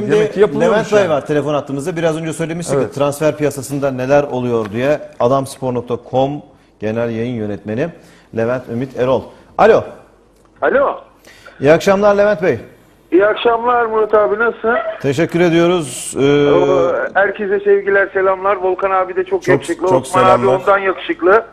Şimdi Levent Bey yani. var telefon attığımızda. Biraz önce söylemiştik Evet. ki transfer piyasasında neler oluyor diye. Adamspor.com genel yayın yönetmeni Levent Ümit Erol. Alo. Alo. İyi akşamlar Levent Bey. İyi akşamlar Murat abi nasılsın? Teşekkür ediyoruz. Ee, Herkese sevgiler selamlar. Volkan abi de çok, Çok- yakışıklı. çok Osman abi selamlar. ondan yakışıklı.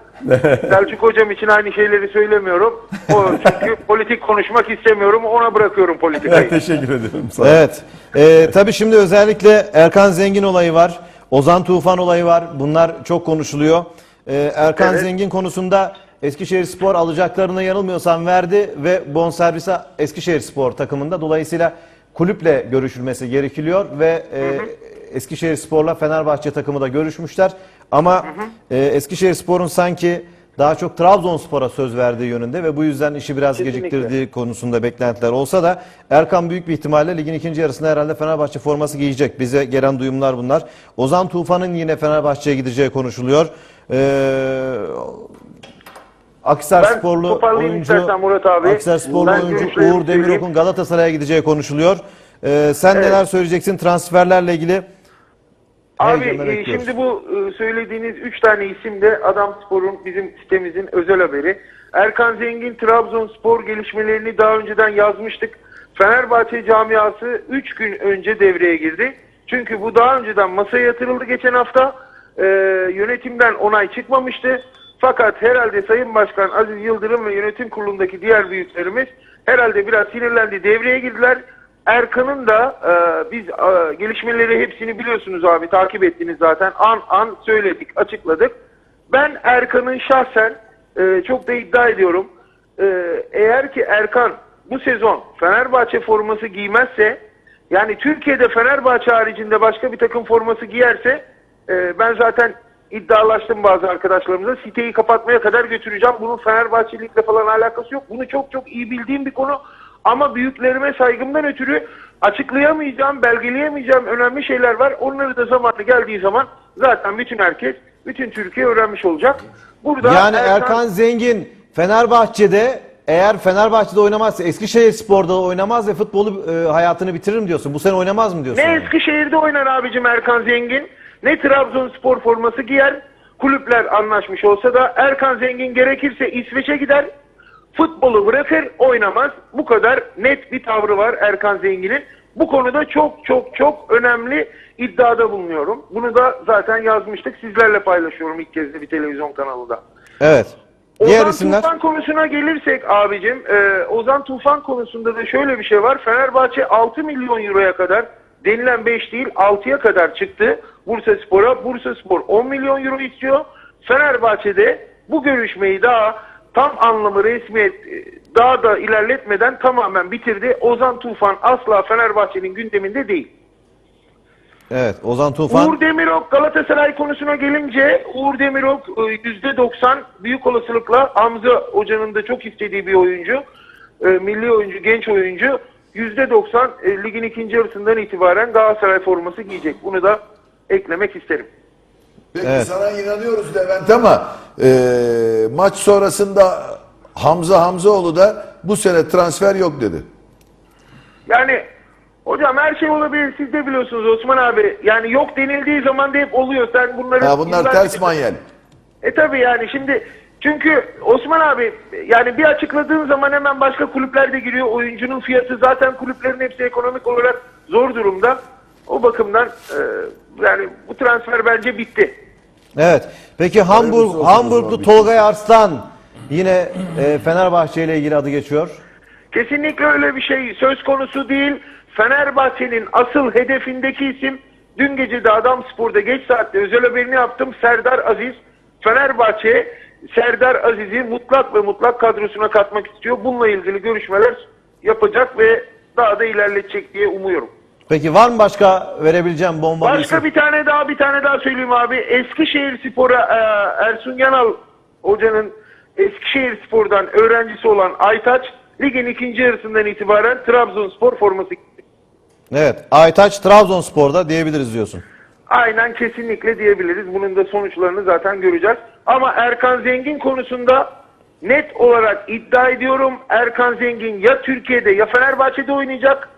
Selçuk hocam için aynı şeyleri söylemiyorum. O çünkü politik konuşmak istemiyorum. Ona bırakıyorum politikayı. Teşekkür ederim. Sağ olun. evet. Ee, tabii şimdi özellikle Erkan Zengin olayı var. Ozan Tufan olayı var. Bunlar çok konuşuluyor. Ee, Erkan Evet. Zengin konusunda Eskişehir Spor alacaklarını yanılmıyorsam verdi ve bonservisi Eskişehir Spor takımında. Dolayısıyla kulüple görüşülmesi gerekiliyor ve e, Eskişehir Spor'la Fenerbahçe takımı da görüşmüşler. Ama e, Eskişehir Spor'un sanki daha çok Trabzonspor'a söz verdiği yönünde ve bu yüzden işi biraz Kesinlikle. geciktirdiği konusunda beklentiler olsa da Erkan büyük bir ihtimalle ligin ikinci yarısında herhalde Fenerbahçe forması giyecek. Bize gelen duyumlar bunlar. Ozan Tufan'ın yine Fenerbahçe'ye gideceği konuşuluyor. Ee, Akisar Ben sporlu oyuncu Murat abi. Akisar sporlu Ben oyuncu Uğur Demirok'un. Galatasaray'a gideceği konuşuluyor. Ee, sen Evet. neler söyleyeceksin transferlerle ilgili? Abi e, şimdi bu e, söylediğiniz 3 tane isim de Adamspor'un bizim sitemizin özel haberi. Erkan Zengin Trabzonspor gelişmelerini daha önceden yazmıştık. Fenerbahçe camiası 3 gün önce devreye girdi. Çünkü bu daha önceden masaya yatırıldı geçen hafta. E, yönetimden onay çıkmamıştı. Fakat herhalde Sayın Başkan Aziz Yıldırım ve yönetim kurulundaki diğer büyüklerimiz herhalde biraz sinirlendi devreye girdiler. Erkan'ın da e, biz e, gelişmeleri hepsini biliyorsunuz abi takip ettiniz zaten an an söyledik açıkladık. Ben Erkan'ın şahsen e, çok da iddia ediyorum e, eğer ki Erkan bu sezon Fenerbahçe forması giymezse yani Türkiye'de Fenerbahçe haricinde başka bir takım forması giyerse e, ben zaten iddialaştım bazı arkadaşlarımıza siteyi kapatmaya kadar götüreceğim. Bunun Fenerbahçelikle falan alakası yok. Bunu çok çok iyi bildiğim bir konu. Ama büyüklerime saygımdan ötürü açıklayamayacağım, belgeleyemeyeceğim önemli şeyler var. Onları da zamanı geldiği zaman zaten bütün herkes, bütün Türkiye öğrenmiş olacak. Burada Yani Erkan Zengin Fenerbahçe'de eğer Fenerbahçe'de oynamazsa Eskişehir Spor'da da oynamaz ve futbolu e, hayatını bitiririm diyorsun. Bu sene oynamaz mı diyorsun? Ne yani? Eskişehir'de oynar abicim Erkan Zengin, ne Trabzonspor forması giyer. Kulüpler anlaşmış olsa da Erkan Zengin gerekirse İsveç'e gider. Futbolu bırakır, oynamaz. Bu kadar net bir tavrı var Erkan Zengin'in. Bu konuda çok çok çok önemli iddiada bulunuyorum. Bunu da zaten yazmıştık. Sizlerle paylaşıyorum ilk kez de bir televizyon kanalında. Evet. Diğer Ozan isimler Tufan konusuna gelirsek abicim, e, Ozan Tufan konusunda da şöyle bir şey var. Fenerbahçe 6 milyon euroya kadar denilen 5 değil 6'ya kadar çıktı Bursa Spor'a. Bursa Spor 10 milyon euro istiyor. Fenerbahçe'de bu görüşmeyi daha tam anlamı resmiyet e, daha da ilerletmeden tamamen bitirdi. Ozan Tufan asla Fenerbahçe'nin gündeminde değil. Evet, Ozan Tufan Uğur Demirok Galatasaray konusuna gelince Uğur Demirok e, %90 büyük olasılıkla Hamza Hoca'nın da çok istediği bir oyuncu. E, Milli oyuncu, genç oyuncu. %90 e, ligin ikinci yarısından itibaren Galatasaray forması giyecek. Bunu da eklemek isterim. Peki Evet. sana inanıyoruz Levent ama e, maç sonrasında Hamza Hamzaoğlu da bu sene transfer yok dedi. Yani hocam her şey olabilir. Siz de biliyorsunuz Osman abi. Yani yok denildiği zaman da hep oluyor. Sen bunları... Ya bunlar ters manyel. E tabi yani şimdi çünkü Osman abi yani bir açıkladığın zaman hemen başka kulüpler de giriyor. Oyuncunun fiyatı zaten kulüplerin hepsi ekonomik olarak zor durumda. O bakımdan e, yani bu transfer bence bitti. Evet. Peki Hamburg Hamburglu Tolgay Arslan yine e, Fenerbahçe ile ilgili adı geçiyor. Kesinlikle öyle bir şey söz konusu değil. Fenerbahçe'nin asıl hedefindeki isim dün gece de Adam Spor'da geç saatte özel haberini yaptım. Serdar Aziz. Fenerbahçe Serdar Aziz'i mutlak ve mutlak kadrosuna katmak istiyor. Bununla ilgili görüşmeler yapacak ve daha da ilerletecek diye umuyorum. Peki var mı başka verebileceğim bomba Başka bir tane daha bir tane daha söyleyeyim abi. Eskişehir Spor'a e, Ersun Yanal hocanın Eskişehir Spor'dan öğrencisi olan Aytaç ligin ikinci yarısından itibaren Trabzonspor forması. Evet. Aytaç Trabzonspor'da diyebiliriz diyorsun. Aynen kesinlikle diyebiliriz. Bunun da sonuçlarını zaten göreceğiz. Ama Erkan Zengin konusunda net olarak iddia ediyorum. Erkan Zengin ya Türkiye'de ya Fenerbahçe'de oynayacak.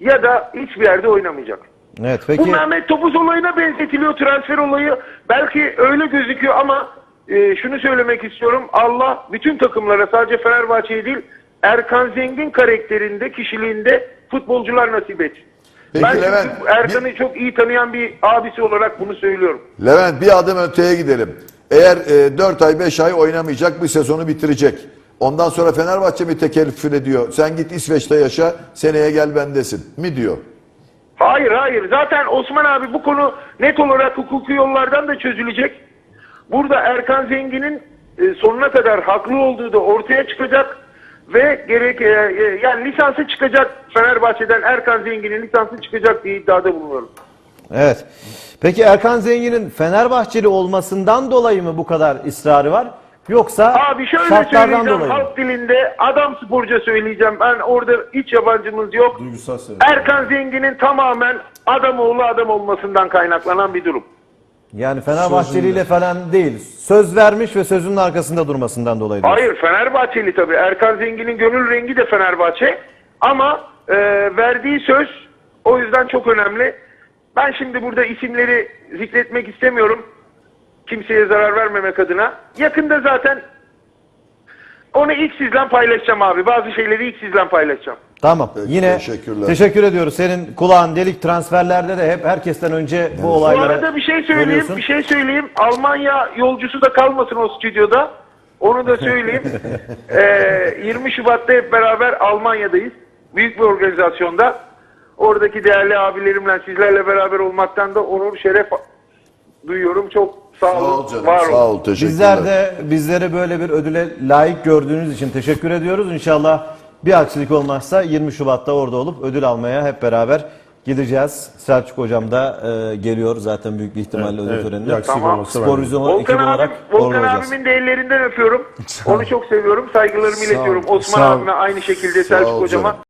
Ya da hiçbir yerde oynamayacak. Evet Bu peki Mehmet Topuz olayına benzetiliyor transfer olayı. Belki öyle gözüküyor ama e, şunu söylemek istiyorum. Allah bütün takımlara sadece Fenerbahçe'ye değil Erkan Zengin karakterinde, kişiliğinde futbolcular nasip etsin. Peki ben Levent, Erkan'ı çok iyi tanıyan bir abisi olarak bunu söylüyorum. Levent bir adım öteye gidelim. Eğer e, 4 ay 5 ay oynamayacak bir sezonu bitirecek. Ondan sonra Fenerbahçe mi tekellüfün ediyor? Sen git İsveç'te yaşa seneye gel bendesin mi diyor? Hayır hayır. Zaten Osman abi bu konu net olarak hukuki yollardan da çözülecek. Burada Erkan Zengin'in e, sonuna kadar haklı olduğu da ortaya çıkacak ve gerek e, e, yani lisansı çıkacak Fenerbahçe'den Erkan Zengin'in lisansı çıkacak diye iddiada bulunuyorum. evet. Peki Erkan Zengin'in Fenerbahçeli olmasından dolayı mı bu kadar ısrarı var? Yoksa Abi şöyle şartlardan söyleyeceğim dolayı mı? halk dilinde adam sporca söyleyeceğim. Ben orada hiç yabancımız yok. Duygusal sebep. Erkan Zengin'in tamamen adam oğlu adam olmasından kaynaklanan bir durum. Yani Fenerbahçeli ile falan değil. Söz vermiş ve sözünün arkasında durmasından dolayı. diyorsun. Hayır Fenerbahçeli tabii. Erkan Zengin'in gönül rengi de Fenerbahçe. Ama e, verdiği söz o yüzden çok önemli. Ben şimdi burada isimleri zikretmek istemiyorum. Kimseye zarar vermemek adına. Yakında zaten onu ilk sizle paylaşacağım abi. Bazı şeyleri ilk sizle paylaşacağım. Tamam. Peki, Yine teşekkürler. teşekkür ediyoruz. Senin kulağın delik transferlerde de hep herkesten önce bu Bu olaylara arada bir şey söyleyeyim, görüyorsun. bir şey söyleyeyim. Almanya yolcusu da kalmasın o stüdyoda. Onu da söyleyeyim. Ee, 20 Şubat'ta hep beraber Almanya'dayız. Büyük bir organizasyonda. Oradaki değerli abilerimle sizlerle beraber olmaktan da onur, şeref duyuyorum. Çok sağ olun, var olun. Sağ ol teşekkürler. Bizler de bizleri böyle bir ödüle layık gördüğünüz için teşekkür ediyoruz. İnşallah bir aksilik olmazsa 20 Şubat'ta orada olup ödül almaya hep beraber gideceğiz. Selçuk hocam da e, geliyor zaten büyük bir ihtimalle ödül evet. törenine. Tamam. Spor. Vizyonu ekibi olarak abim, orada Volkan abimin de ellerinden öpüyorum. Onu çok seviyorum. Saygılarımı iletiyorum. Osman Sağ ol. abime aynı şekilde Sağ Selçuk ol hocama. canım.